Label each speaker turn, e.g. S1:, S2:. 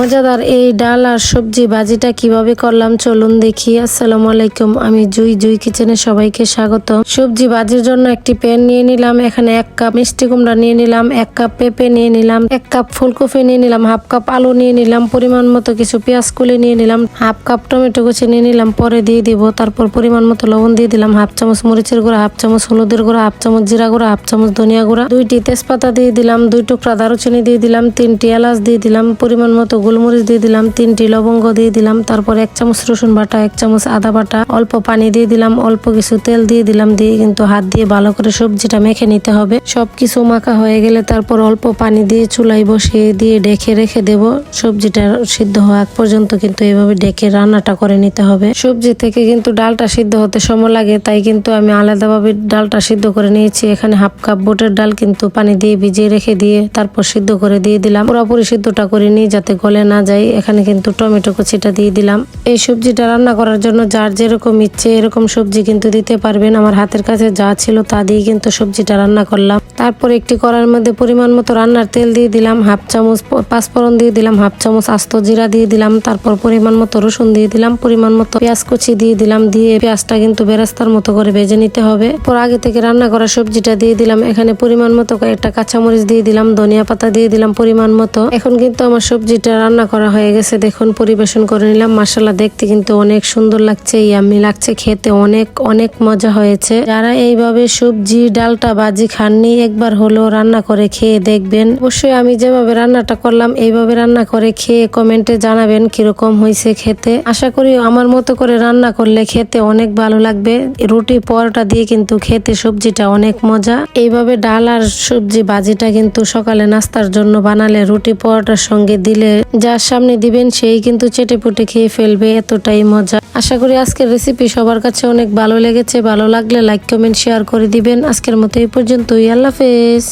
S1: মজাদার এই ডাল আর সবজি ভাজিটা কীভাবে করলাম চলুন দেখি। আসসালামু আলাইকুম, আমি জুই জুই কিচেনে সবাইকে স্বাগত সবজি ভাজির জন্য একটি প্যান নিয়ে নিলাম, এখানে এক কাপ মিষ্টি কুমড়া নিয়ে নিলাম, এক কাপ পেঁপে নিয়ে নিলাম, এক কাপ ফুলকপি নিয়ে নিলাম, হাফ কাপ আলু নিয়ে নিলাম, পরিমাণ মতো কিছু পেঁয়াজ কুলি নিয়ে নিলাম, হাফ কাপ টমেটো কুচি নিয়ে নিলাম, পরে দিয়ে দিব, তারপর পরিমাণ মতো লবণ দিয়ে দিলাম, হাফ চামচ মরিচের গুঁড়া, হাফ চামচ হলুদের গুঁড়া, হাফ চামচ জিরা গুঁড়া, হাফ চামচ ধনিয়া গুঁড়া, দুইটি তেজপাতা দিয়ে দিলাম, দুই টুকরা দারুচিনি দিয়ে দিলাম, তিনটি এলাচ দিয়ে দিলাম, পরিমাণ মতো গোলমরিচ দিয়ে দিলাম, তিনটি লবঙ্গ দিয়ে দিলাম, তারপর এক চামচ রসুন বাটা, এক চামচ আদা বাটা, অল্প পানি দিয়ে দিলাম, অল্প কিছু তেল দিয়ে দিলাম, দিয়ে কিন্তু হাত দিয়ে ভালো করে সবজিটা মেখে নিতে হবে। সবকিছু মাখা হয়ে গেলে তারপর অল্প পানি দিয়ে চুলাই বসিয়ে দিয়ে ডেকে রেখে দেব। সবজিটা সিদ্ধ হওয়া পর্যন্ত কিন্তু এভাবে ডেকে রান্নাটা করে নিতে হবে। সবজি থেকে কিন্তু ডালটা সিদ্ধ হতে সময় লাগে, তাই কিন্তু আমি আলাদাভাবে ডালটা সিদ্ধ করে নিয়েছি। এখানে হাফ কাপ বোটের ডাল কিন্তু পানি দিয়ে ভিজিয়ে রেখে দিয়ে তারপর সিদ্ধ করে দিয়ে দিলাম। পুরোপুরি সিদ্ধটা করিনি যাতে গলে না যায় এখানে কিন্তু টমেটো কুচিটা দিয়ে দিলাম। এই সবজিটা রান্না করার জন্য যার যেরকম ইচ্ছে এরকম সবজি কিন্তু দিতে পারবেন। আমার হাতের কাছে যা ছিল তা দিয়ে কিন্তু সবজিটা রান্না করলাম। তারপর একটি কড়ার মধ্যে পরিমাণ মতো রান্নার তেল দিয়ে দিলাম, হাফ চামচ পাঁচফোড়ন দিয়ে দিলাম, হাফ চামচ আস্ত জিরা দিয়ে দিলাম, তারপর পরিমাণ মতো রসুন দিয়ে দিলাম, পরিমাণ মতো পেঁয়াজ কুচি দিয়ে দিলাম, দিয়ে পেঁয়াজটা কিন্তু বেরাস্তার মতো করে ভেজে নিতে হবে। পর আগে থেকে রান্না করা সবজিটা দিয়ে দিলাম, এখানে পরিমাণ মতো কয়েকটা কাঁচামরিচ দিয়ে দিলাম, ধনিয়া পাতা দিয়ে দিলাম পরিমাণ মতো। এখন কিন্তু আমার সবজিটা রান্না করা হয়ে গেছে, দেখুন পরিবেশন করে নিলাম মাসালা দেখতে কিন্তু অনেক সুন্দর লাগছে, ইয়াম্মি লাগছে, খেতে অনেক অনেক মজা হয়েছে। যারা এইভাবে সবজি ডালটা বাজি খাননি একবার হলেও রান্না করে খেয়ে দেখবেন। অবশ্যই আমি যেভাবে রান্নাটা করলাম, এইভাবে রান্না করে খেয়ে কমেন্টে জানাবেন কীরকম হয়েছে খেতে। আশা করি আমার মতো করে রান্না করলে খেতে অনেক ভালো লাগবে। রুটি পরোটা দিয়ে কিন্তু খেতে সবজিটা অনেক মজা। এইভাবে ডাল আর সবজি ভাজিটা কিন্তু সকালে নাস্তার জন্য বানালে রুটি পরোটার সঙ্গে দিলে যার সামনে দিবেন সেই কিন্তু চেটে পুটে খেয়ে ফেলবে, এতটাই মজা। আশা করি আজকের রেসিপি সবার কাছে অনেক ভালো লেগেছে। ভালো লাগলে লাইক কমেন্ট শেয়ার করে দিবেন। আজকের মতো এই পর্যন্তই। আল্লাহ হাফেজ